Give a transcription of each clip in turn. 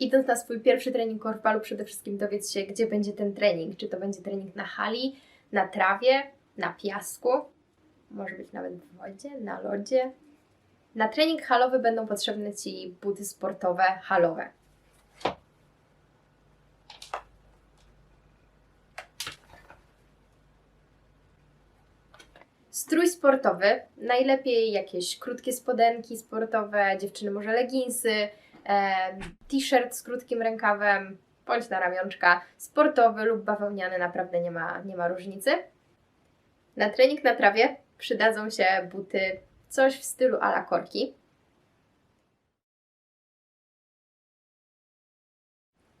Idąc na swój pierwszy trening korfbalu, przede wszystkim dowiedz się, gdzie będzie ten trening. Czy to będzie trening na hali, na trawie, na piasku, może być nawet w wodzie, na lodzie. Na trening halowy będą potrzebne Ci buty sportowe halowe. Strój sportowy, najlepiej jakieś krótkie spodenki sportowe, dziewczyny może leginsy, t-shirt z krótkim rękawem, bądź na ramionczka, sportowy lub bawełniany, naprawdę nie ma, nie ma różnicy. Na trening na trawie przydadzą się buty coś w stylu ala korki.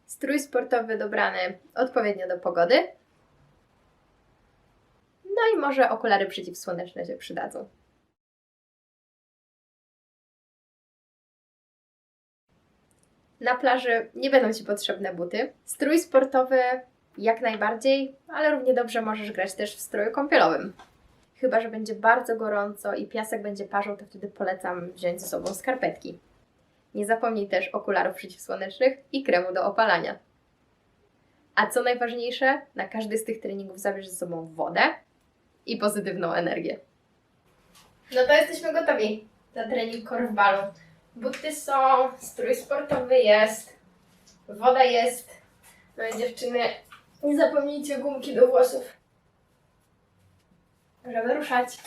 Strój sportowy dobrany odpowiednio do pogody. No i może okulary przeciwsłoneczne się przydadzą. Na plaży nie będą Ci potrzebne buty. Strój sportowy jak najbardziej, ale równie dobrze możesz grać też w stroju kąpielowym. Chyba, że będzie bardzo gorąco i piasek będzie parzał, to wtedy polecam wziąć ze sobą skarpetki. Nie zapomnij też okularów przeciwsłonecznych i kremu do opalania. A co najważniejsze, na każdy z tych treningów zabierz ze sobą wodę i pozytywną energię. No to jesteśmy gotowi na trening korfbalu. Buty są, strój sportowy jest, woda jest. No i dziewczyny, nie zapomnijcie gumki do włosów żeby ruszać.